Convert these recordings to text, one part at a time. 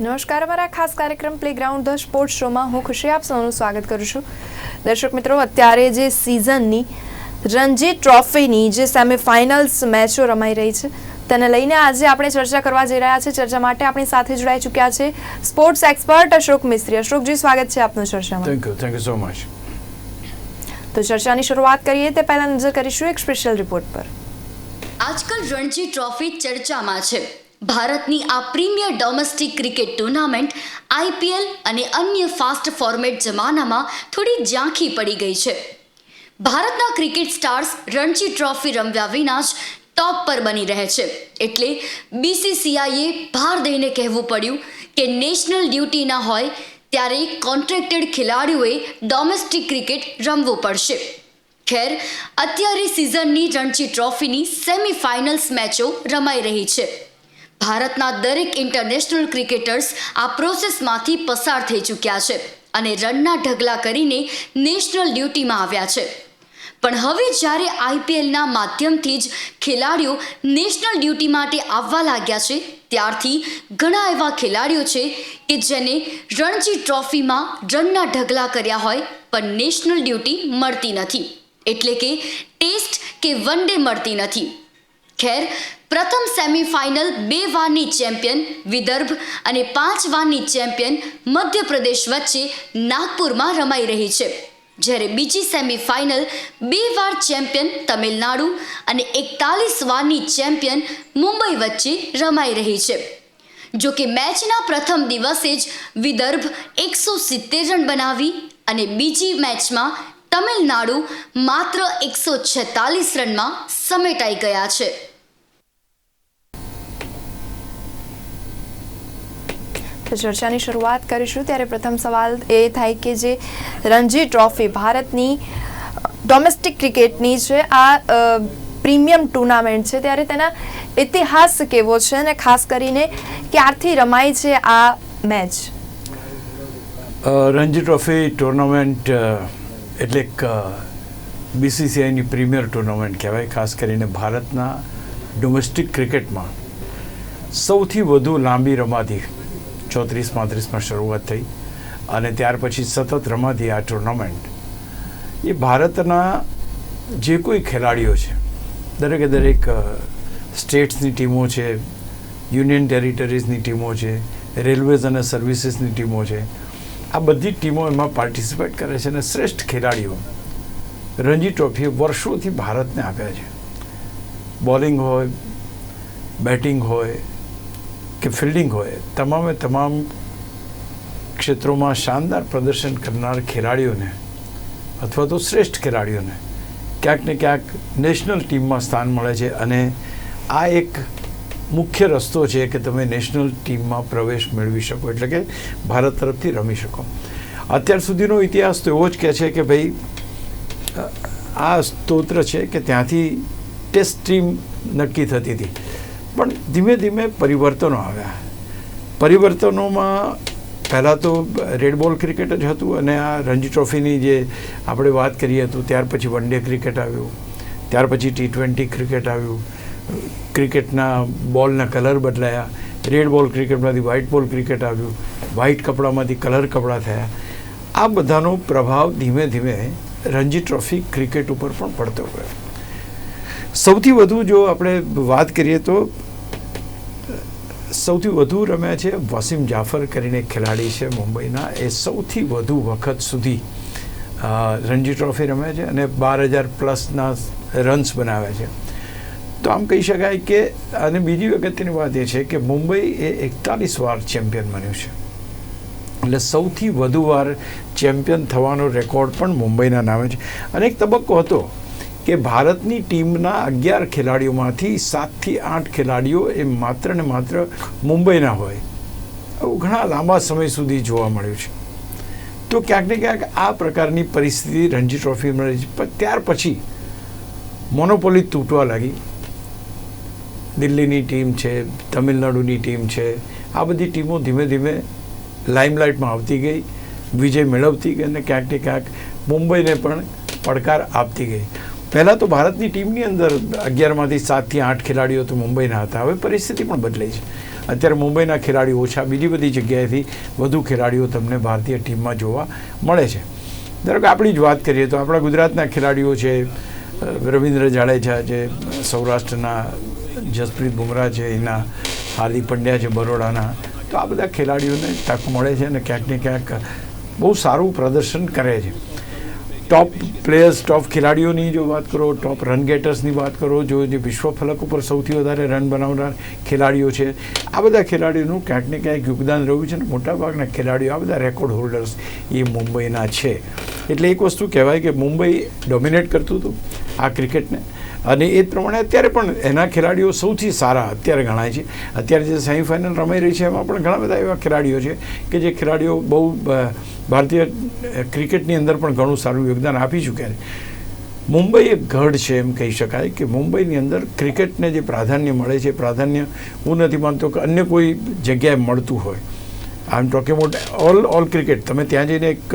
નમસ્કાર અમારા ખાસ કાર્યક્રમ પ્લેગ્રાઉન્ડ ધ સ્પોર્ટ્સ શોમાં હું ખુશી આપ સૌનું સ્વાગત કરું છું. દર્શક મિત્રો અત્યારે જે સિઝનની રણજી ટ્રોફીની જે સેમિફાઇનલ્સ મેચો રમાઈ રહી છે તેને લઈને આજે આપણે ચર્ચા કરવા જઈ રહ્યા છે ચર્ચા માટે આપણી સાથે જોડાઈ ચૂક્યા છે સ્પોર્ટ્સ એક્સપર્ટ અશોક મિસ્ત્રી. અશોકજી સ્વાગત છે આપનું ચર્ચામાં. Thank you thank you so much તો ચર્ચાની શરૂઆત કરીએ તે પહેલા નજર કરીશું એક સ્પેશિયલ રિપોર્ટ પર. આજકાલ રણજી ટ્રોફી ચર્ચામાં છે. ભારતની આ premier domestic cricket tournament, IPL અને અન્ય ફાસ્ટ ફોર્મેટ જમાનામાં થોડી ઝાંખી પડી ગઈ છે. ભારતના ક્રિકેટ સ્ટાર્સ રણજી ટ્રોફી રમ્યા વિના જ ટોપ પર બની રહે છે. એટલે બીસીસીઆઈએ ભાર દઈને કહેવું પડ્યું કે નેશનલ ડ્યુટી ના હોય ત્યારે કોન્ટ્રાક્ટેડ ખેલાડીઓએ ડોમેસ્ટિક ક્રિકેટ રમવું પડશે. ખેર, અત્યારે સિઝનની રણજી ટ્રોફીની સેમીફાઇનલ્સ મેચો રમાઈ રહી છે. ભારતના દરેક ઇન્ટરનેશનલ ક્રિકેટર્સ આ પ્રોસેસમાંથી પસાર થઈ ચૂક્યા છે અને રનના ઢગલા કરીને નેશનલ ડ્યુટીમાં આવ્યા છે. પણ હવે જ્યારે આઈપીએલના માધ્યમથી જ ખેલાડીઓ નેશનલ ડ્યુટી માટે આવવા લાગ્યા છે, ત્યારથી ઘણા એવા ખેલાડીઓ છે કે જેને રણજી ટ્રોફીમાં રનના ઢગલા કર્યા હોય, પણ નેશનલ ડ્યુટી મળતી નથી. એટલે કે ટેસ્ટ કે વન ડે મળતી નથી. ખેર, પ્રથમ સેમીફાઇનલ બે વારની ચેમ્પિયન વિદર્ભ અને પાંચ વારની ચેમ્પિયન મધ્યપ્રદેશ વચ્ચે નાગપુરમાં રમાઈ રહી છે. જ્યારે બીજી સેમીફાઇનલ બે વાર ચેમ્પિયન તમિલનાડુ અને એકતાલીસ વારની ચેમ્પિયન મુંબઈ વચ્ચે રમાઈ રહી છે. જો કે મેચના પ્રથમ દિવસે જ વિદર્ભ એકસો સિત્તેર રન બનાવી અને બીજી મેચમાં તમિલનાડુ માત્ર એકસો છેતાલીસ રનમાં સમેટાઈ ગયા છે. તો ચર્ચાની શરૂઆત કરીશું. ત્યારે પ્રથમ સવાલ એ થાય કે જે રણજી ટ્રોફી ભારતની ડોમેસ્ટિક ક્રિકેટની છે. આ પ્રીમિયમ ટુર્નામેન્ટ છે. ત્યારે તેના ઇતિહાસ કેવો છે અને ખાસ કરીને ક્યારથી રમાય છે આ મેચ? રણજી ટ્રોફી ટુર્નામેન્ટ એટલે બીસીસીઆઈની પ્રીમિયર ટુર્નામેન્ટ કહેવાય, ખાસ કરીને ભારતના ડોમેસ્ટિક ક્રિકેટમાં. સૌથી વધુ લાંબી રમાતી ચોત્રીસ પાંત્રીસમાં શરૂઆત થઈ અને ત્યાર પછી સતત રમાતી આ ટુર્નામેન્ટ. એ ભારતના જે કોઈ ખેલાડીઓ છે, દરેકે દરેક સ્ટેટ્સની ટીમો છે, યુનિયન ટેરિટરીઝની ટીમો છે, રેલવેઝ અને સર્વિસીસની ટીમો છે આ બધી ટીમો એમાં પાર્ટિસિપેટ કરે છે અને શ્રેષ્ઠ ખેલાડીઓ રણજી ટ્રોફી વર્ષોથી ભારતને આપ્યા છે. બોલિંગ હોય બેટિંગ હોય કે ફિલ્ડિંગ હોય, તમામે તમામ ક્ષેત્રોમાં શાનદાર પ્રદર્શન કરનાર ખેલાડીઓને અથવા તો શ્રેષ્ઠ ખેલાડીઓને ક્યાંક ને ક્યાંક નેશનલ ટીમમાં સ્થાન મળે છે અને આ એક મુખ્ય રસ્તો છે કે તમે નેશનલ ટીમમાં પ્રવેશ મેળવી શકો, એટલે કે ભારત તરફથી રમી શકો. અત્યાર સુધીનો ઇતિહાસ તો એવો જ કહે છે કે ભાઈ, આ સ્તોત્ર છે કે ત્યાંથી ટેસ્ટ ટીમ નક્કી થતી હતી. પણ ધીમે ધીમે પરિવર્તનો આવ્યા. પરિવર્તનોમાં પહેલાં તો રેડ બોલ ક્રિકેટ જ હતું અને આ રણજી ટ્રોફીની જે આપણે વાત કરીએ તો ત્યાર પછી વન ડે ક્રિકેટ આવ્યું. ત્યાર પછી ટી ટ્વેન્ટી ક્રિકેટ આવ્યું. ક્રિકેટના બોલના કલર બદલાયા. રેડ બોલ ક્રિકેટમાંથી વ્હાઇટ બોલ ક્રિકેટ આવ્યું. વ્હાઇટ કપડામાંથી કલર કપડાં થયા. આ બધાનો પ્રભાવ ધીમે ધીમે રણજી ટ્રોફી ક્રિકેટ ઉપર પણ પડતો ગયો. સૌથી વધુ જો આપણે વાત કરીએ તો, સૌથી વધુ રમ્યા છે વસીમ જાફર કરીને ખેલાડી છે મુંબઈના. એ સૌથી વધુ વખત સુધી રણજી ટ્રોફી રમ્યા છે અને બાર હજાર પ્લસના રન્સ બનાવ્યા છે. તો આમ કહી શકાય કે, અને બીજી અગત્યની વાત એ છે કે મુંબઈ એ એકતાલીસ વાર ચેમ્પિયન બન્યું છે. એટલે સૌથી વધુ વાર ચેમ્પિયન થવાનો રેકોર્ડ પણ મુંબઈના નામે છે. અને એક તબક્કો હતો કે ભારતની ટીમના અગિયાર ખેલાડીઓમાંથી સાતથી આઠ ખેલાડીઓ એ માત્ર ને માત્ર મુંબઈના હોય. આવું ઘણા લાંબા સમય સુધી જોવા મળ્યું છે. તો ક્યાંક ને ક્યાંક આ પ્રકારની પરિસ્થિતિ રણજી ટ્રોફી મળી. ત્યાર પછી મોનોપોલી તૂટવા લાગી. દિલ્હીની ટીમ છે, તમિલનાડુની ટીમ છે, આ બધી ટીમો ધીમે ધીમે લાઇમલાઇટમાં આવતી ગઈ, વિજય મેળવતી ગઈ અને ક્યાંક ક્યાંક મુંબઈને પણ પડકાર આપતી ગઈ. પહેલાં તો ભારતની ટીમની અંદર અગિયારમાંથી સાતથી આઠ ખેલાડીઓ તો મુંબઈના હતા. હવે પરિસ્થિતિ પણ બદલાઈ છે. અત્યારે મુંબઈના ખેલાડીઓ ઓછા, બીજી બધી જગ્યાએથી વધુ ખેલાડીઓ તમને ભારતીય ટીમમાં જોવા મળે છે. ધારો કે આપણી જ વાત કરીએ તો આપણા ગુજરાતના ખેલાડીઓ છે રવિન્દ્ર જાડેજા છે, સૌરાષ્ટ્રના જસપ્રીત બુમરાહ છે, એના હાર્દિક પંડ્યા છે, બરોડાના. તો આ બધા ખેલાડીઓને તક મળે છે અને ક્યાંક ને ક્યાંક બહુ સારું પ્રદર્શન કરે છે. ટોપ પ્લેયર્સ ટોપ ખેલાડીઓની જો વાત કરો ટોપ રન ગેટર્સની વાત કરો, જો જે વિશ્વ ફલક ઉપર સૌથી વધારે રન બનાવનાર ખેલાડીઓ છે, આ બધા ખેલાડીઓનું ક્યાંક ને ક્યાંક યોગદાન રહ્યું છે અને મોટાભાગના ખેલાડીઓ, આ બધા રેકોર્ડ હોલ્ડર્સ એ મુંબઈના છે. એટલે એક વસ્તુ કહેવાય કે મુંબઈ ડોમિનેટ કરતું હતું આ ક્રિકેટને અને એ પ્રમાણે અત્યારે પણ એના ખેલાડીઓ સૌથી સારા અત્યારે ગણાય છે. અત્યારે જે સેમિફાઇનલ રમાઈ રહી છે, એમાં પણ ઘણા બધા એવા ખેલાડીઓ છે કે જે ખેલાડીઓ બહુ ભારતીય ક્રિકેટની અંદર પણ ઘણું સારું યોગદાન આપી ચૂક્યા છે. મુંબઈ એક ગઢ છે એમ કહી શકાય કે મુંબઈની અંદર ક્રિકેટને જે પ્રાધાન્ય મળે છે, પ્રાધાન્ય હું નથી માનતો કે અન્ય કોઈ જગ્યાએ મળતું હોય. I am talking about all all cricket તમે ત્યાં જઈને એક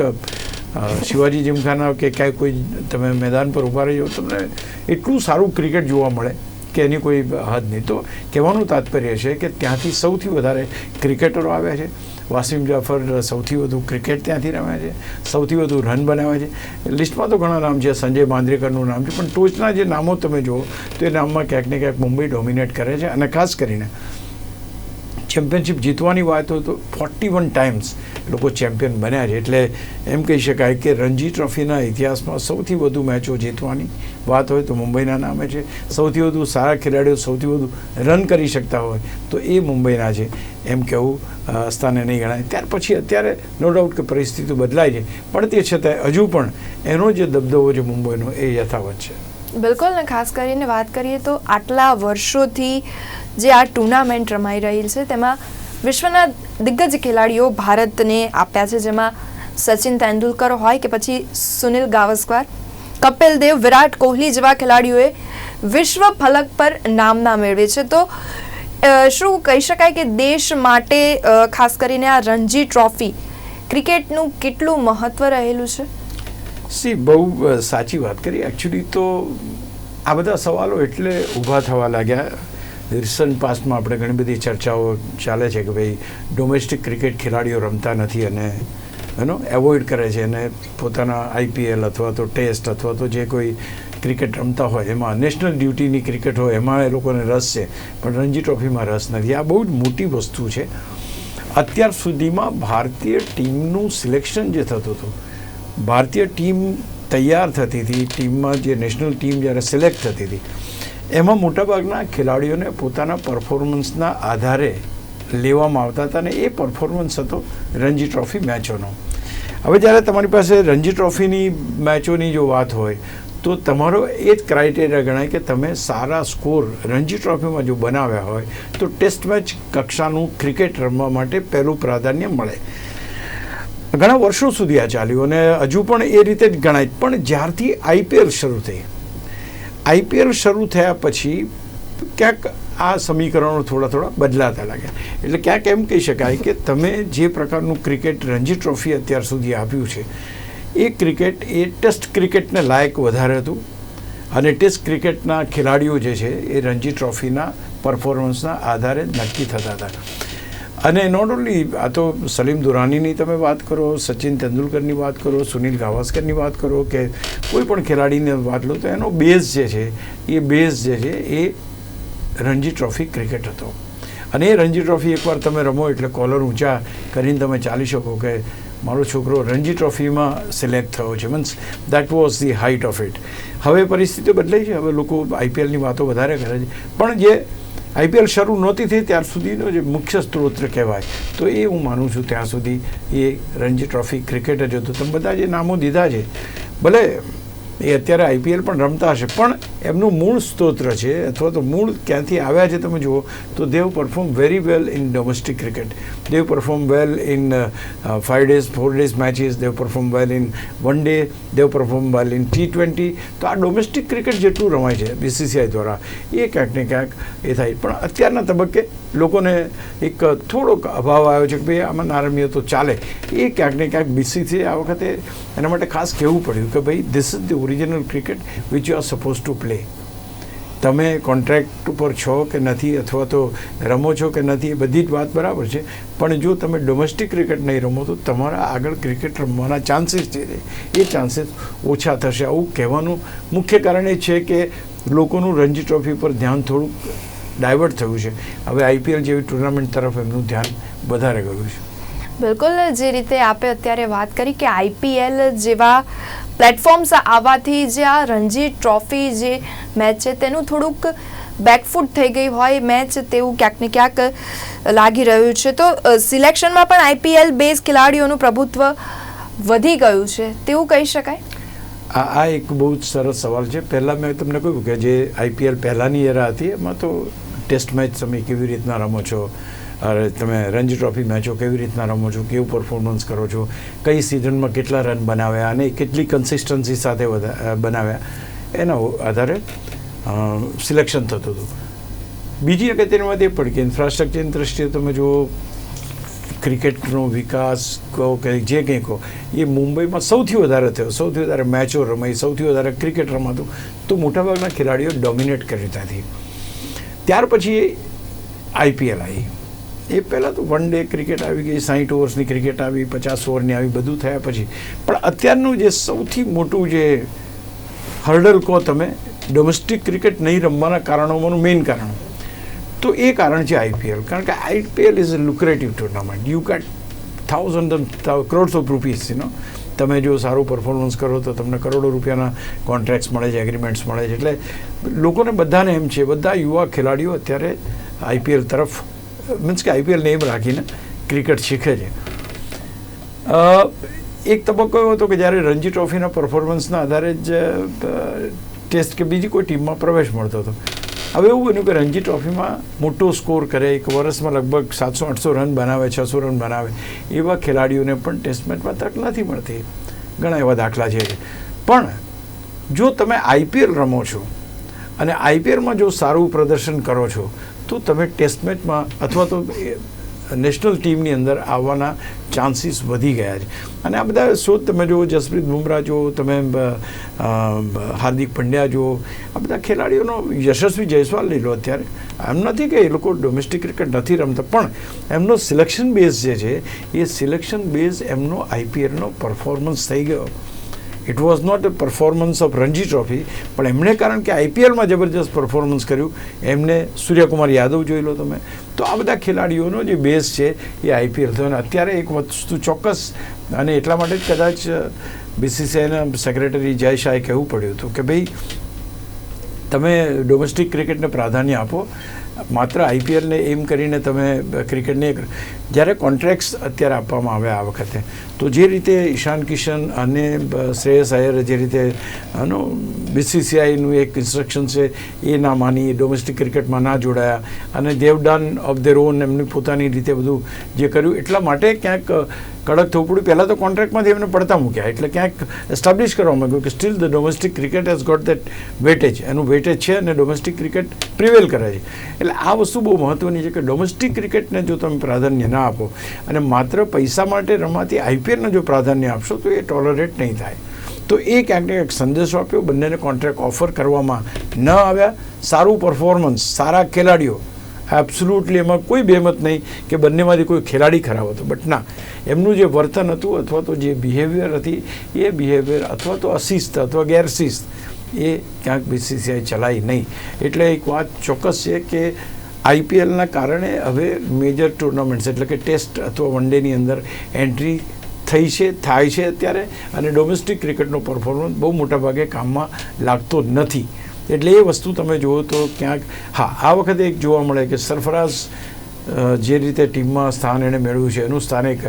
શિવાજી જીમખાના કે ક્યાંય કોઈ તમે મેદાન પર ઊભા રહી તમને એટલું સારું ક્રિકેટ જોવા મળે કે એની કોઈ હદ નહીં. તો કહેવાનું તાત્પર્ય છે કે ત્યાંથી સૌથી વધારે ક્રિકેટરો આવ્યા છે. વાસિમ જાફર સૌથી વધુ ક્રિકેટ ત્યાંથી રમ્યા છે. સૌથી વધુ રન બનાવ્યા છે. લિસ્ટમાં તો ઘણા નામ છે. સંજય માંદ્રેકરનું નામ છે. પણ ટોચના જે નામો તમે જુઓ, તો એ નામમાં ક્યાંક ને ક્યાંક મુંબઈ ડોમિનેટ કરે છે. અને ખાસ કરીને ચેમ્પિયનશિપ જીતવાની વાત હોય તો ફોર્ટી વન ટાઈમ્સ લોકો ચેમ્પિયન બન્યા છે. એટલે એમ કહી શકાય કે રણજી ટ્રોફીના ઇતિહાસમાં સૌથી વધુ મેચો જીતવાની વાત હોય તો મુંબઈના નામે છે. સૌથી વધુ સારા ખેલાડીઓ સૌથી વધુ રન કરી શકતા હોય તો એ મુંબઈના છે. એમ કહેવું સ્થાને નહીં ગણાય. ત્યાર પછી અત્યારે નો ડાઉટ કે પરિસ્થિતિ બદલાય છે. પણ તે છતાંય હજુ પણ એનો જે દબદબો છે મુંબઈનો એ યથાવત છે. બિલકુલ, ને ખાસ કરીને વાત કરીએ તો આટલા વર્ષોથી જે આ ટુર્નામેન્ટ રમાઈ રહી છે, તેમાં વિશ્વના દિગ્ગજ ખેલાડીઓ ભારતને આપ્યા છે, જેમાં સચિન તેંડુલકર હોય કે પછી સુનિલ ગાવસ્કર કપિલ દેવ વિરાટ કોહલી જેવા ખેલાડીઓએ વિશ્વ ફલક પર નામના મેળવે છે. તો શું કહી શકાય કે દેશ માટે ખાસ કરીને આ રણજી ટ્રોફી ક્રિકેટનું કેટલું મહત્વ રહેલું છે? સી, બહુ સાચી વાત કરી. એકચ્યુઅલી તો આ બધા સવાલો એટલે ઊભા થવા લાગ્યા. રિસન્ટ પાસ્ટમાં આપણે ઘણી બધી ચર્ચાઓ ચાલે છે કે ભાઈ ડોમેસ્ટિક ક્રિકેટ ખેલાડીઓ રમતા નથી અને એનો એવોઇડ કરે છે અને પોતાના આઈપીએલ અથવા તો ટેસ્ટ અથવા તો જે કોઈ ક્રિકેટ રમતા હોય, એમાં નેશનલ ડ્યુટીની ક્રિકેટ હોય, એમાં એ લોકોને રસ છે, પણ રણજી ટ્રોફીમાં રસ નથી. આ બહુ જ મોટી વસ્તુ છે. અત્યાર સુધીમાં ભારતીય ટીમનું સિલેક્શન જે થતું હતું, ભારતીય ટીમ તૈયાર થતી હતી. ટીમમાં જે નેશનલ ટીમ જ્યારે સિલેક્ટ થતી હતી એમાં મોટાભાગના ખેલાડીઓને પોતાના પરફોર્મન્સના આધારે લેવામાં આવતા હતા અને એ પરફોર્મન્સ હતો રણજી ટ્રોફી મેચોનો. હવે જ્યારે તમારી પાસે રણજી ટ્રોફીની મેચોની જો વાત હોય, તો તમારો એ જ ક્રાઇટેરિયા ગણાય કે તમે સારા સ્કોર રણજી ટ્રોફીમાં જો બનાવ્યા હોય, તો ટેસ્ટ મેચ કક્ષાનું ક્રિકેટ રમવા માટે પહેલું પ્રાધાન્ય મળે. ઘણા વર્ષો સુધી આ ચાલ્યું અને હજુ પણ એ રીતે જ ગણાય. પણ જ્યારથી આઈપીએલ શરૂ થઈ આઈપીએલ શરૂ થયા પછી ક્યાંક આ સમીકરણો થોડા થોડા બદલાતા લાગ્યા. એટલે ક્યાંક એમ કહી શકાય કે તમે જે પ્રકારનું ક્રિકેટ રણજી ટ્રોફી અત્યાર સુધી આપ્યું છે, એ ક્રિકેટ, એ ટેસ્ટ ક્રિકેટને લાયક વધારે હતું અને ટેસ્ટ ક્રિકેટના ખેલાડીઓ જે છે, એ રણજી ટ્રોફીના પરફોર્મન્સના આધારે નક્કી થતા હતા. અને નોટ ઓનલી આ તો સલીમ દુરાનીની તમે વાત કરો, સચિન તેંડુલકરની વાત કરો, સુનિલ ગાવસ્કરની વાત કરો કે કોઈ પણ ખેલાડીની વાત લો તો એનો બેઝ જે છે, એ બેઝ જે છે, એ રણજી ટ્રોફી ક્રિકેટ હતો. અને એ રણજી ટ્રોફી એકવાર તમે રમો એટલે કોલર ઊંચા કરીને તમે ચાલી શકો કે મારો છોકરો રણજી ટ્રોફીમાં સિલેક્ટ થયો છે. Means that was the height of it હવે પરિસ્થિતિ બદલાઈ છે. હવે લોકો આઈપીએલની વાતો વધારે કરે છે. પણ જે આઈપીએલ શરૂ નહોતી થઈ ત્યાર સુધીનો જે મુખ્ય સ્ત્રોત કહેવાય. તો એ હું માનું છું ત્યાં સુધી એ રણજી ટ્રોફી ક્રિકેટ જ હતું. તમે બધા જે નામો દીધા છે, ભલે એ અત્યારે આઈપીએલ પણ રમતા હશે, પણ એમનું મૂળ સ્તોત્ર છે, અથવા તો મૂળ ક્યાંથી આવ્યા છે તમે જુઓ, તો they've perform very well in domestic cricket they've perform well in five days four days matches they've perform well in one day they've perform well in T twenty તો આ ડોમેસ્ટિક ક્રિકેટ જેટલું રમાય છે બીસીસીઆઈ દ્વારા, એ ક્યાંક ને ક્યાંક એ થાય. પણ અત્યારના તબક્કે લોકોને એક થોડોક અભાવ આવ્યો છે કે ભાઈ આમાં નારમીઓ તો ચાલે. એ ક્યાંક ને ક્યાંક બીસીસીઆઈ આ વખતે એના માટે ખાસ કહેવું પડ્યું કે ભાઈ this is the original cricket which you are suppose to play તમે કોન્ટ્રાક્ટ ઉપર છો કે નથી અથવા તો રમો છો કે નથી એ બધી જ વાત બરાબર છે. પણ જો તમે ડોમેસ્ટિક ક્રિકેટ નહીં રમો તો તમારા આગળ ક્રિકેટ રમવાના ચાન્સીસ છે, એ ચાન્સીસ ઓછા થશે. આવું કહેવાનું મુખ્ય કારણ એ છે કે લોકોનું રણજી ટ્રોફી પર ધ્યાન થોડુંક ડાયવર્ટ થયું છે. હવે આઈપીએલ જેવી ટુર્નામેન્ટ તરફ એમનું ધ્યાન વધારે ગયું છે. બિલકુલ જે રીતે આપે અત્યારે વાત કરી કે આઈપીએલ જેવા પ્લેટફોર્મ્સ આવવાથી જે આ રણજી ટ્રોફી જે મેચ છે તેનું થોડુંક બેકફૂટ થઈ ગઈ હોય મેચ તેવું ક્યાંક ને ક્યાંક લાગી રહ્યું છે. તો સિલેક્શનમાં પણ આઈપીએલ બેઝ ખેલાડીઓનું પ્રભુત્વ વધી ગયું છે. તેવું કહી શકાય? આ આ એક બહુ જ સરસ સવાલ છે. પહેલાં મેં તમને કહ્યું કે જે આઈપીએલ પહેલાંની એરા હતી એમાં તો ટેસ્ટ મેચ તમે કેવી રીતના રમો છો? તમે રણજી ટ્રોફી મેચો કેવી રીતના રમો છો? કેવું પરફોર્મન્સ કરો છો? કઈ સિઝનમાં કેટલા રન બનાવ્યા અને કેટલી કન્સિસ્ટન્સી સાથે બનાવ્યા? એના આધારે સિલેક્શન થતું હતું. બીજી અગત્યની એ પણ કે ઇન્ફ્રાસ્ટ્રક્ચરની દ્રષ્ટિએ તમે જુઓ ક્રિકેટનો વિકાસ કહો કે જે કંઈ કહો, એ મુંબઈમાં સૌથી વધારે થયો. સૌથી વધારે મેચો રમાઈ, સૌથી વધારે ક્રિકેટ રમાતું. તો મોટાભાગના ખેલાડીઓ ડોમિનેટ કરી ત્યાંથી ત્યાર પછી આઈપીએલ આવી એ પહેલાં તો વન ડે ક્રિકેટ આવી ગઈ સાઠ ઓવર્સની ક્રિકેટ આવી, પચાસ ઓવરની આવી, બધું થયા પછી. પણ અત્યારનું જે સૌથી મોટું જે હર્ડલ કહો તમે, ડોમેસ્ટિક ક્રિકેટ નહીં રમવાના કારણોમાંનું મેઇન કારણ. તો એ કારણ છે આઈપીએલ કારણ કે IPL is a lucrative tournament you get thousand crores of rupees you know તમે જો સારું પરફોર્મન્સ કરો તો તમને કરોડો રૂપિયાના કોન્ટ્રાક્ટ્સ મળે છે એગ્રીમેન્ટ્સ મળે છે. એટલે લોકોને બધાને એમ છે, બધા યુવા ખેલાડીઓ અત્યારે આઈપીએલ તરફ મીન્સ કે આઈપીએલ નેમ રાખીને ક્રિકેટ શીખે છે. એક તબક્કો એવો હતો કે જ્યારે રણજી ટ્રોફીના પરફોર્મન્સના આધારે જ ટેસ્ટ કે બીજી કોઈ ટીમમાં પ્રવેશ મળતો હતો. હવે એવું બન્યું કે રણજી ટ્રોફીમાં મોટો સ્કોર કરે, એક વર્ષમાં લગભગ સાતસો, આઠસો રન બનાવે, છસો રન બનાવે, એવા ખેલાડીઓને પણ ટેસ્ટ મેચમાં તક નથી મળતી. ઘણા એવા દાખલા છે. પણ જો તમે આઈપીએલ રમો છો અને આઈપીએલમાં જો સારું પ્રદર્શન કરો છો, તો તમે ટેસ્ટ મેચમાં અથવા તો નેશનલ ટીમની અંદર આવવાના ચાન્સીસ વધી ગયા છે. અને આ બધા શોધ તમે જુઓ, જસપ્રીત બુમરાહ જુઓ, તમે હાર્દિક પંડ્યા જુઓ, આ બધા ખેલાડીઓનો યશસ્વી જયસ્વાલ લઈ લો અત્યારે. એમ નથી કે એ લોકો ડોમેસ્ટિક ક્રિકેટ નથી રમતા, પણ એમનો સિલેક્શન બેઝ જે છે, એ સિલેક્શન બેઝ એમનો આઈપીએલનો પરફોર્મન્સ થઈ ગયો. It was not a performance of Ranji trophy પણ એમણે કારણ કે આઈપીએલમાં જબરજસ્ત પરફોર્મન્સ કર્યું, એમને સૂર્યકુમાર યાદવ જોઈ લો તમે. તો આ બધા ખેલાડીઓનો જે બેઝ છે એ આઈપીએલ થયો અને અત્યારે એક વસ્તુ ચોક્કસ, અને એટલા માટે જ કદાચ બીસીસીઆઈના સેક્રેટરી જય શાહે કહેવું પડ્યું હતું કે ભાઈ, તમે ડોમેસ્ટિક ક્રિકેટને પ્રાધાન્ય આપો. માત્ર આઈપીએલને એમ કરીને તમે ક્રિકેટને જ્યારે કોન્ટ્રાક્ટ્સ અત્યારે આપવામાં આવ્યા આ વખતે, તો જે રીતે ઈશાન કિશન અને શ્રેયસ અય્યરે જે રીતે આનો બીસીસીઆઈનું એક ઇન્સ્ટ્રક્શન છે, એ ના માની ડોમેસ્ટિક ક્રિકેટમાં ના જોડાયા, અને દેવડાન ઓફ ધેર ઓન એમની પોતાની રીતે બધું જે કર્યું, એટલા માટે ક્યાંક કડક થવું પડ્યું. પહેલાં તો કોન્ટ્રાક્ટમાંથી એમને પડતા મૂક્યા, એટલે ક્યાંક એસ્ટાબ્લિશ કરવામાં આવ્યું કે still the domestic cricket has got that weightage એનું વેટેજ છે અને ડોમેસ્ટિક ક્રિકેટ પ્રિવેલ કરે છે. એટલે આ વસ્તુ બહુ મહત્ત્વની છે કે ડોમેસ્ટિક ક્રિકેટને જો તમે પ્રાધાન્ય ના આપો. અને માત્ર પૈસા માટે રમાતી આઈપીએલને જો પ્રાધાન્ય આપશો, તો એ ટોલરેટ નહીં થાય. તો એ ક્યાંક ને ક્યાંક સંદેશો આપ્યો, બંનેને કોન્ટ્રાક્ટ ઓફર કરવામાં ન આવ્યા. સારું પરફોર્મન્સ સારા ખેલાડીઓ. એબ્સોલ્યુટલી એમાં કોઈ બેમત નહીં કે બંનેમાંથી કોઈ ખેલાડી ખરાબ હતો. બટ ના, એમનું જે વર્તન હતું અથવા તો જે બિહેવિયર હતી, એ બિહેવિયર અથવા તો અશિસ્ત અથવા ગેરશિસ્ત એ ક્યાંક બીસીસીઆઈ ચલાવી નહીં. એટલે એક વાત ચોક્કસ છે કે આઈપીએલના કારણે હવે મેજર ટુર્નામેન્ટ્સ એટલે કે ટેસ્ટ અથવા વન ડેની અંદર એન્ટ્રી થઈ છે, થાય છે અત્યારે, અને ડોમેસ્ટિક ક્રિકેટનો પરફોર્મન્સ બહુ મોટાભાગે કામમાં લાગતો નથી. એટલે એ વસ્તુ તમે જુઓ તો ક્યાંક, હા, આ વખતે એક જોવા મળે કે સરફરાઝ જે રીતે ટીમમાં સ્થાન એણે મેળવ્યું છે, એનું સ્થાન એક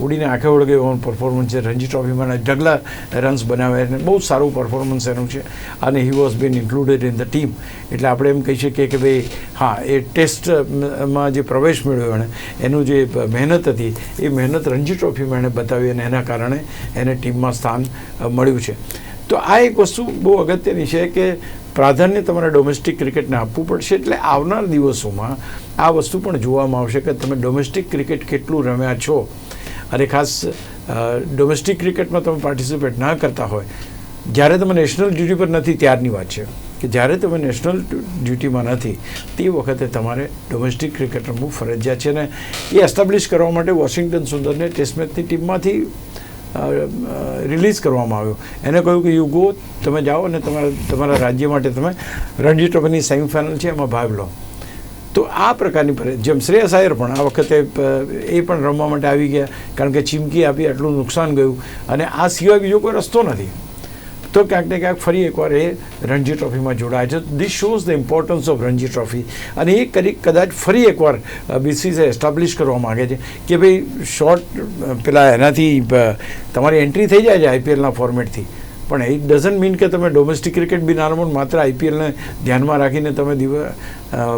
ઉડીને આંખે વળગે એવાનું પરફોર્મન્સ છે. રણજી ટ્રોફીમાં ઢગલા રન્સ બનાવ્યા અને બહુ સારું પરફોર્મન્સ એનું છે. અને he was been included in the team એટલે આપણે એમ કહી શકીએ કે ભાઈ, હા, એ ટેસ્ટમાં જે પ્રવેશ મેળવ્યો એણે, એનું જે મહેનત હતી, એ મહેનત રણજી ટ્રોફીમાં એણે બતાવી અને એના કારણે એને ટીમમાં સ્થાન મળ્યું છે. તો આ એક વસ્તુ બહુ અગત્યની છે કે પ્રાધાન્ય તમારે ડોમેસ્ટિક ક્રિકેટને આપવું પડશે. એટલે આવનાર દિવસોમાં આ વસ્તુ પણ જોવામાં આવશે કે તમે ડોમેસ્ટિક ક્રિકેટ કેટલું રમ્યા છો. અને ખાસ ડોમેસ્ટિક ક્રિકેટમાં તમે પાર્ટિસિપેટ ના કરતા હોય, જ્યારે તમે નેશનલ ડ્યુટી પર નથી, ત્યારની વાત છે. કે જ્યારે તમે નેશનલ ડ્યુટીમાં નથી, તે વખતે તમારે ડોમેસ્ટિક ક્રિકેટ રમવું ફરજિયાત છે. અને એ એસ્ટાબ્લિશ કરવા માટે વોશિંગ્ટન સુંદરને ટેસ્ટ મેચની ટીમમાંથી રિલીઝ કરવામાં આવ્યો. એને કહ્યું કે યુ ગો તમે જાઓ અને તમારા તમારા રાજ્ય માટે તમે રણજી ટ્રોફીની સેમિફાઇનલ છે, એમાં ભાગ લો. તો આ પ્રકારની પર- જેમ શ્રેયસ આયર પણ આ વખતે એ પણ રમવા માટે આવી ગયા. કારણ કે ચીમકી આપી આટલું નુકસાન ગયું. અને આ સિવાય બીજો કોઈ રસ્તો નથી. તો ક્યાંક ને ક્યાંક ફરી એકવાર એ રણજી ટ્રોફીમાં જોડાય છે. This shows the importance of Ranji trophy. અને એ કરી કદાચ ફરી એકવાર બીસીસીઆઈ એસ્ટાબ્લિશ કરવા માગે છે કે ભાઈ શોર્ટ પેલા એનાથી તમારી એન્ટ્રી થઈ જાય છે આઈપીએલના ફોર્મેટથી પણ ઇટ ડઝન્ટ મીન કે તમે ડોમેસ્ટિક ક્રિકેટ બી ના રમો માત્ર આઈપીએલને ધ્યાનમાં રાખીને તમે દિવસ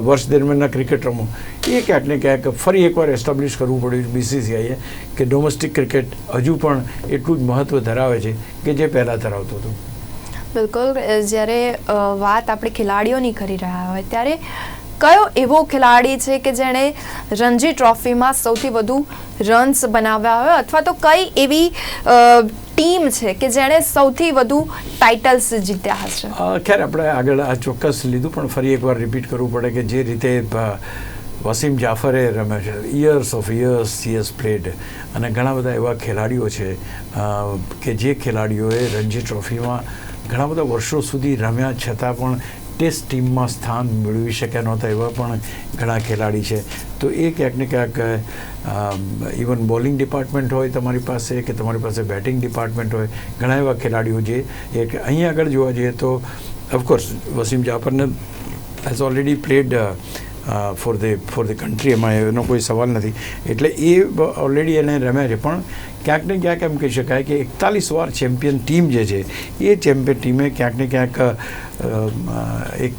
વર્ષ દરમિયાનના ક્રિકેટ રમો. એ ક્યાંક ને ક્યાંક ફરી એકવાર એસ્ટાબ્લિશ કરવું પડ્યું બીસીસીઆઈએ કે ડોમેસ્ટિક ક્રિકેટ હજુ પણ એટલું જ મહત્ત્વ ધરાવે છે કે જે પહેલાં ધરાવતું હતું. બિલકુલ, જ્યારે વાત આપણે ખેલાડીઓની કરી રહ્યા હોય, ત્યારે કયો એવો ખેલાડી છે કે જેણે રણજી ટ્રોફીમાં સૌથી વધુ રન્સ બનાવ્યા હોય? અથવા તો કઈ એવી ટીમ છે કે જેણે સૌથી વધુ ટાઇટલ્સ જીત્યા હશે? ખેર, આપણે આગળ આ ચોક્કસ લીધું, પણ ફરી એકવાર રિપીટ કરવું પડે કે જે રીતે વસીમ જાફરે રમે છે. Years of he has played અને ઘણા બધા એવા ખેલાડીઓ છે કે જે ખેલાડીઓએ રણજી ટ્રોફીમાં ઘણા બધા વર્ષો સુધી રમ્યા, છતાં પણ ટેસ્ટ ટીમમાં સ્થાન મેળવી શક્યા નહોતા એવા પણ ઘણા ખેલાડી છે. તો એ ક્યાંક ને ક્યાંક ઇવન બોલિંગ ડિપાર્ટમેન્ટ હોય તમારી પાસે કે તમારી પાસે બેટિંગ ડિપાર્ટમેન્ટ હોય, ઘણા એવા ખેલાડીઓ જે એક અહીં આગળ જોવા જઈએ તો of course Wasim જાફરને has already played for the for the country એમાં એનો કોઈ સવાલ નથી. એટલે એ ઓલરેડી એને રમ્યા છે. પણ ક્યાંક ને ક્યાંક એમ કહી શકાય કે એકતાલીસ વાર ચેમ્પિયન ટીમ જે છે, એ ચેમ્પિયન ટીમે ક્યાંક ને ક્યાંક અ, એ એક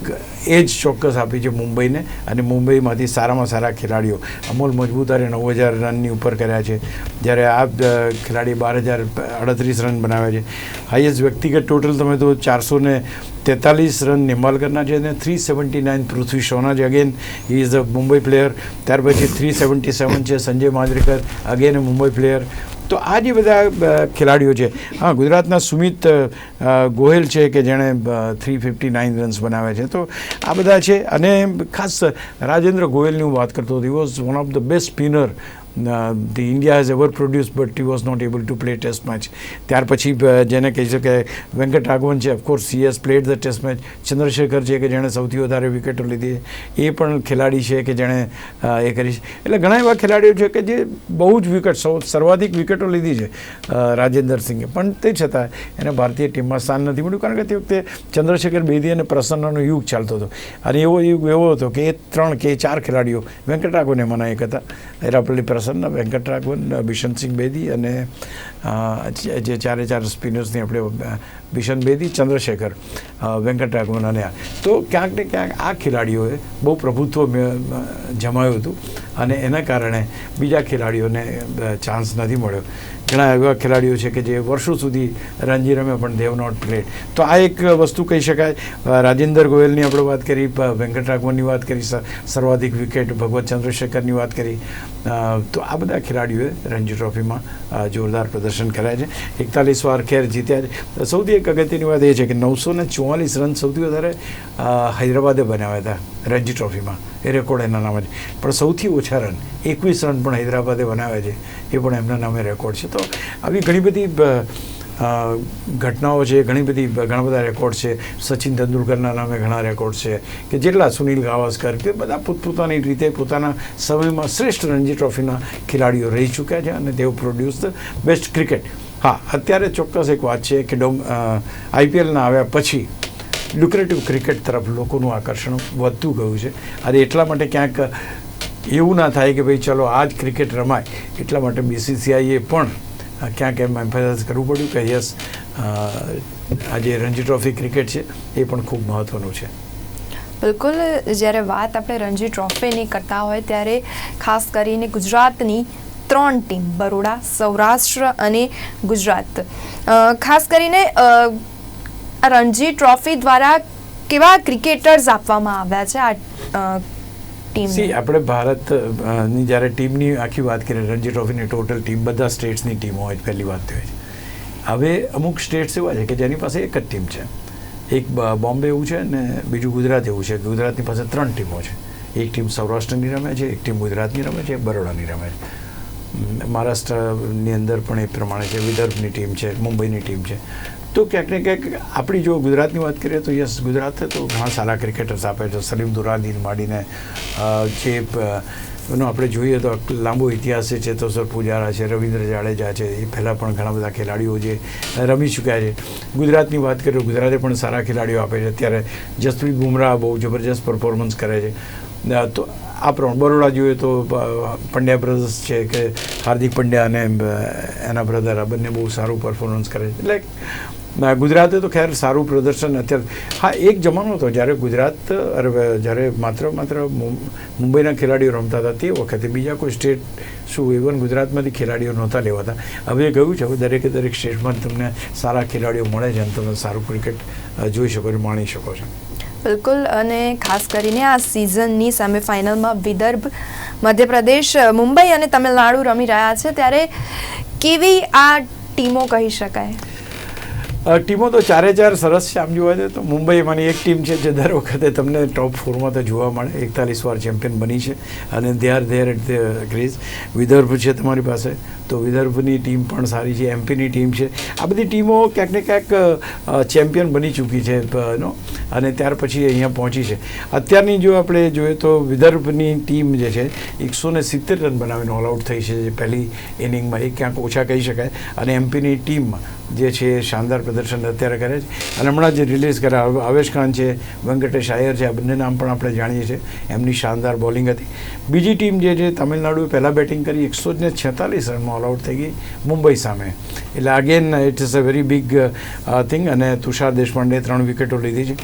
એજ ચોક્કસ આપી છે મુંબઈને અને મુંબઈમાંથી સારામાં સારા ખેલાડીઓ. અમોલ મજબૂતારે નવ હજાર રનની ઉપર કર્યા છે. જ્યારે આ ખેલાડી બાર હજાર અડત્રીસ રન બનાવ્યા છે. હાઈએસ્ટ વ્યક્તિગત ટોટલ તમે તો ચારસો ને તેતાલીસ રન નિમાલકરના છે અને થ્રી સેવન્ટી નાઇન પૃથ્વી શોના છે. Again he is a Mumbai player ત્યાર પછી થ્રી સેવન્ટી સેવન છે સંજય માંજરેકર અગેન મુંબઈ પ્લેયર તો આ જે બધા ખેલાડીઓ છે. હા ગુજરાતના સુમિત ગોહિલ છે કે જેણે થ્રી ફિફ્ટી નાઇન રન્સ બનાવ્યા છે. તો આ બધા છે. અને ખાસ રાજેન્દ્ર ગોયલની હું વાત કરતો હતો. Was one of the best spinner the India has ever produced, but he was not able to play test match ત્યાર પછી જેને કહી શકાય વેંકટ રાઘવન છે of course he has played the test match Chandrasekhar છે કે જેણે સૌથી વધારે વિકેટો લીધી. એ પણ ખેલાડી છે કે જેણે એ કરી છે. એટલે ઘણા એવા ખેલાડીઓ છે કે જે બહુ જ વિકેટ સૌ સર્વાધિક વિકેટો લીધી છે રાજેન્દ્ર સિંઘે પણ તે છતાં એને ભારતીય ટીમમાં સ્થાન નથી મળ્યું કારણ કે તે વખતે ચંદ્રશેખર બેદી અને પ્રસન્નનો યુગ ચાલતો હતો. અને એવો યુગ એવો હતો કે એ ત્રણ કે ચાર ખેલાડીઓ વેંકટ રાઘવન એમાંના એક હતા એરાપલ્લી પ્રસન્ન વેંકટ બિશન બિશનસિંહ બેદી અને જે ચારે ચાર સ્પિનર્સની આપણે બિશન બેદી ચંદ્રશેખર વેંકટરાઘવન વેંકટ રાઘવન અને આ. તો ક્યાંક ને ક્યાંક આ ખેલાડીઓએ બહુ પ્રભુત્વ જમાયું હતું અને એના કારણે બીજા ખેલાડીઓને ચાન્સ નથી મળ્યો. ઘણા એવા ખેલાડીઓ છે કે જે વર્ષો સુધી રણજી રમે પણ દેવ નોટ પ્લેડ તો આ એક વસ્તુ કહી શકાય. રાજેન્દર ગોયલની આપણે વાત કરી વેંકટ રાઘવનની વાત કરી સર્વાધિક વિકેટ ભગવત ચંદ્રશેખરની વાત કરી. તો આ બધા ખેલાડીઓએ રણજી ટ્રોફીમાં જોરદાર પ્રદર્શન કર્યા છે. એકતાલીસ વાર ખેર જીત્યા છે. સૌથી એક અગત્યની વાત એ છે કે નવસો ને ચુમ્માલીસ રન સૌથી વધારે હૈદરાબાદે બનાવ્યા હતા રણજી ટ્રોફીમાં. એ રેકોર્ડ એના નામે છે. પણ સૌથી ઓછા રન, એકવીસ રન પણ હૈદરાબાદે બનાવ્યા છે. એ પણ એમના નામે રેકોર્ડ છે. તો આવી ઘણી બધી ઘટનાઓ છે, ઘણી બધી ઘણા બધા રેકોર્ડ છે. સચિન તેંડુલકરના નામે ઘણા રેકોર્ડ છે કે જેટલા સુનિલ ગાવસ્કર કે બધા પોતપોતાની રીતે પોતાના સમયમાં શ્રેષ્ઠ રણજી ટ્રોફીના ખેલાડીઓ રહી ચૂક્યા છે અને તેઓ પ્રોડ્યુસ ધ બેસ્ટ ક્રિકેટ. હા, અત્યારે ચોક્કસ એક વાત છે કે ડોમ આઈપીએલના આવ્યા પછી લ્યુક્રેટિવ ક્રિકેટ તરફ લોકોનું આકર્ષણ વધતું ગયું છે. અને એટલા માટે ક્યાંક એવું ના થાય કે ભાઈ ચલો આ જ ક્રિકેટ રમાય. એટલા માટે બીસીસીઆઈએ પણ ક્યાંક એમ એમ્ફેસાઇઝ કરવું પડ્યું કે યસ આ રણજી ટ્રોફી ક્રિકેટ છે, એ પણ ખૂબ મહત્ત્વનું છે. બિલકુલ, જ્યારે વાત આપણે રણજી ટ્રોફીની કરતા હોય ત્યારે ખાસ કરીને ગુજરાતની ત્રણ ટીમ, બરોડા, સૌરાષ્ટ્ર અને ગુજરાત. ખાસ કરીને રણજી ટ્રોફી દ્વારા કેવા ક્રિકેટર્સ આપવામાં આવ્યા છે? આ સી આપણે ભારતની જ્યારે ટીમની આખી વાત કરીએ રણજી ટ્રોફીની ટોટલ ટીમ બધા સ્ટેટ્સની ટીમો હોય પહેલી વાત તો હવે અમુક સ્ટેટ્સ એવા છે કે જેની પાસે એક જ ટીમ છે. એક બોમ્બે એવું છે ને બીજું ગુજરાત એવું છે ગુજરાતની પાસે ત્રણ ટીમો છે. એક ટીમ સૌરાષ્ટ્રની રમે છે એક ટીમ ગુજરાતની રમે છે એક બરોડાની રમે છે. મહારાષ્ટ્રની અંદર પણ એ પ્રમાણે છે વિદર્ભની ટીમ છે મુંબઈની ટીમ છે. તો ક્યાંક ને ક્યાંક આપણી જો ગુજરાતની વાત કરીએ તો યસ, ગુજરાતે તો ઘણા સારા ક્રિકેટર્સ આપે છે. સલીમ દુરાની માંડીને જે એનો આપણે જોઈએ તો લાંબો ઇતિહાસ છે, ચેતોસર પૂજારા છે, રવિન્દ્ર જાડેજા છે, એ પહેલાં પણ ઘણા બધા ખેલાડીઓ જે રમી ચૂક્યા છે. ગુજરાતની વાત કરીએ ગુજરાતે પણ સારા ખેલાડીઓ આપે છે. અત્યારે જસપ્રીત બુમરાહ બહુ જબરજસ્ત પરફોર્મન્સ કરે છે. તો આ પ્રમાણે બરોડા જોઈએ તો પંડ્યા બ્રધર્સ છે કે હાર્દિક પંડ્યા અને એના બ્રધર આ બંને બહુ સારું પરફોર્મન્સ કરે છે. એટલે ગુજરાતે તો ખેર સારું પ્રદર્શન અત્યારે હા, એક જમાનો હતો જ્યારે ગુજરાત જ્યારે માત્ર માત્ર મુંબઈના ખેલાડીઓ રમતા હતા, તે વખતે બીજા કોઈ સ્ટેટ શું ઇવન ગુજરાતમાંથી ખેલાડીઓ નહોતા લેવાતા. હવે ગયું છે, હવે દરેકે દરેક સ્ટેટમાં તમને સારા ખેલાડીઓ મળે છે અને તમે સારું ક્રિકેટ જોઈ શકો છો માણી શકો છો. બિલકુલ, અને ખાસ કરીને આ સિઝનની સેમિફાઇનલમાં વિદર્ભ, મધ્યપ્રદેશ, મુંબઈ અને તમિલનાડુ રમી રહ્યા છે. ત્યારે કેવી આ ટીમો કહી શકાય? ટીમો તો ચારે ચાર સરસ છે આમ જોવા જાય તો મુંબઈમાંની એક ટીમ છે જે દર વખતે તમને ટોપ ફોરમાં તો જોવા મળે. એકતાલીસ વાર ચેમ્પિયન બની છે. અને they there at the crease. Vidarbha છે તમારી પાસે. તો વિદર્ભની ટીમ પણ સારી છે. એમપીની ટીમ છે. આ બધી ટીમો ક્યાંક ને ક્યાંક ચેમ્પિયન બની ચૂકી છે એનો અને ત્યાર પછી અહીંયા પહોંચી છે. અત્યારની જો આપણે જોઈએ તો વિદર્ભની ટીમ જે છે, એકસો ને સિત્તેર રન બનાવીને ઓલ આઉટ થઈ છે. જે પહેલી ઇનિંગમાં એ ક્યાંક ઓછા કહી શકાય. અને એમપીની ટીમમાં જે છે, શાનદાર પ્રદર્શન અત્યારે કરે છે. અને હમણાં જે રિલીઝ કર્યા આવેશ ખાન છે, વેંકટેશ આયર છે, આ બંને નામ પણ આપણે જાણીએ છીએ. એમની શાનદાર બોલિંગ હતી. બીજી ટીમ જે છે, તમિલનાડુએ પહેલાં બેટિંગ કરી, એકસો ને છેતાલીસ રનમાં ઓલઆઉટ થઈ ગઈ, મુંબઈ સામે. એટલે again it is a very big thing અને તુષાર દેશપાંડે ત્રણ વિકેટો લીધી છે.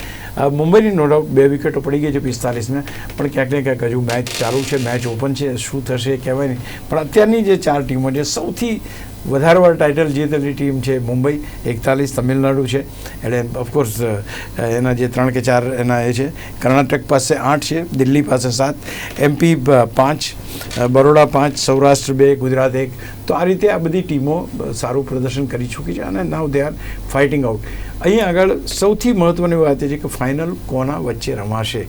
મુંબઈની નો ડાઉટ બે વિકેટો પડી ગઈ છે પિસ્તાલીસમાં. પણ ક્યાંક ને ક્યાંક હજુ મેચ ચાલુ છે મેચ ઓપન છે, શું થશે કહેવાય નહીં. પણ અત્યારની જે ચાર ટીમો છે, સૌથી વધારે વાર ટાઇટલ જીતેલી ટીમ છે મુંબઈ, એકતાલીસ તમિલનાડુ છે. એટલે ઓફકોર્સ એના જે ત્રણ કે ચાર એના એ છે. કર્ણાટક પાસે આઠ છે, દિલ્હી પાસે સાત એમપી પાંચ બરોડા પાંચ, સૌરાષ્ટ્ર બે, ગુજરાત એક. તો આ રીતે આ બધી ટીમો સારું પ્રદર્શન કરી ચૂકી છે અને now they are fighting out અહીં આગળ સૌથી મહત્ત્વની વાત એ છે કે ફાઇનલ કોના વચ્ચે રમાશે?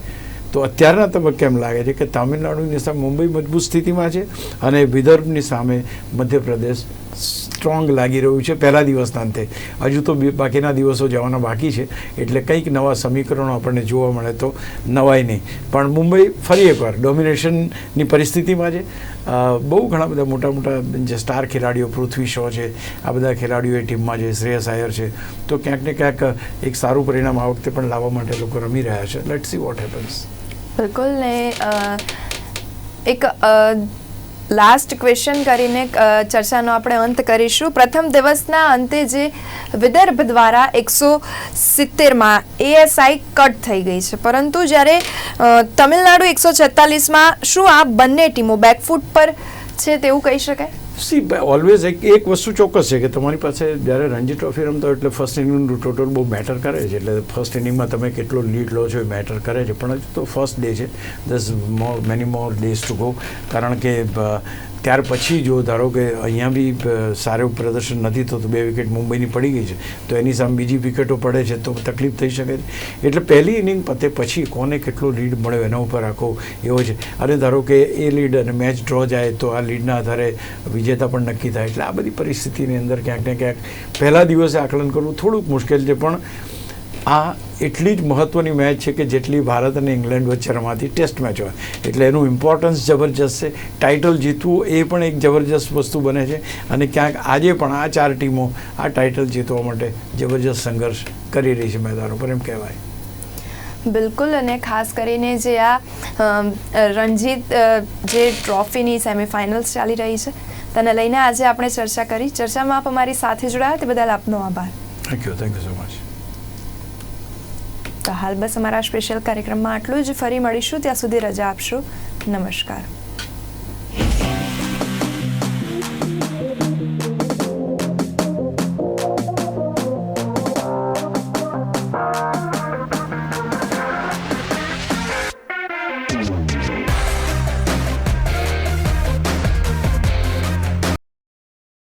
તો અત્યારના તબક્કે એમ લાગે છે કે તામિલનાડુની સામે મુંબઈ મજબૂત સ્થિતિમાં છે અને વિદર્ભની સામે મધ્યપ્રદેશ સ્ટ્રોંગ લાગી રહ્યું છે પહેલા દિવસના અંતે. હજુ તો બાકીના દિવસો જવાના બાકી છે, એટલે કંઈક નવા સમીકરણો આપણને જોવા મળે તો નવાય નહીં. પણ મુંબઈ ફરી એકવાર ડોમિનેશનની પરિસ્થિતિમાં છે. બહુ ઘણા બધા મોટા મોટા જે સ્ટાર ખેલાડીઓ, પૃથ્વી શો છે, આ બધા ખેલાડીઓ એ ટીમમાં છે શ્રેયસ આયર છે, તો ક્યાંક ને ક્યાંક એક સારું પરિણામ આ વખતે પણ લાવવા માટે લોકો રમી રહ્યા છે. લેટ સી વોટ હેપન્સ બિલકુલ ને એક લાસ્ટ ક્વેશ્ચન કરીને ચર્ચાનો આપણે અંત કરીશું. પ્રથમ દિવસના અંતે જે વિદર્ભ દ્વારા એકસો સિત્તેરમાં એએસઆઈ કટ થઈ ગઈ છે. પરંતુ જ્યારે તમિલનાડુ એકસો છેતાલીસમાં શું આ બંને ટીમો બેકફૂટ પર છે તેવું કહી શકાય? સી ઓલવેઝ એક એક વસ્તુ ચોક્કસ છે કે તમારી પાસે જ્યારે રણજી ટ્રોફી રમતો એટલે ફર્સ્ટ ઇનિંગનું ટોટલ બહુ મેટર કરે છે. એટલે ફર્સ્ટ ઇનિંગમાં તમે કેટલો લીડ લો છો એ મેટર કરે છે. પણ હજુ તો ફર્સ્ટ ડે છે. દસ more many more days to go કારણ કે ત્યાર પછી જો ધારો કે અહીંયા બી સારું પ્રદર્શન નથી થતું, બે વિકેટ મુંબઈની પડી ગઈ છે, તો એની સામે બીજી વિકેટો પડે છે, તો તકલીફ થઈ શકે છે. એટલે પહેલી ઇનિંગ પતે પછી કોને કેટલો લીડ મળ્યો એના ઉપર આખો એવો છે. અને ધારો કે એ લીડ અને મેચ ડ્રો જાય, તો આ લીડના આધારે વિજેતા પણ નક્કી થાય. એટલે આ બધી પરિસ્થિતિની અંદર ક્યાંક ને ક્યાંક પહેલા દિવસે આકલન કરવું થોડુંક મુશ્કેલ છે, પણ આ એટલી જ મહત્ત્વની મેચ છે કે જેટલી ભારત અને ઇંગ્લેન્ડ વચ્ચે રમાતી ટેસ્ટ મેચ હોય. એટલે એનું ઇમ્પોર્ટન્સ જબરજસ્ત છે. ટાઇટલ જીતવું એ પણ એક જબરજસ્ત વસ્તુ બને છે અને ક્યાંક આજે પણ આ ચાર ટીમો આ ટાઇટલ જીતવા માટે જબરજસ્ત સંઘર્ષ કરી રહી છે મેદાનો પર એમ કહેવાય. બિલકુલ અને ખાસ કરીને જે આ રણજીત જે ટ્રોફીની સેમિફાઇનલ્સ ચાલી રહી છે તેને લઈને આજે આપણે ચર્ચા કરી. ચર્ચામાં આપ અમારી સાથે જોડાયા તે બદલ આપનો આભાર. Thank you thank you so much તો હાલ બસ અમારા સ્પેશિયલ કાર્યક્રમમાં આટલું જ. ફરી મળીશું. ત્યાં સુધી રજા આપશું. નમસ્કાર.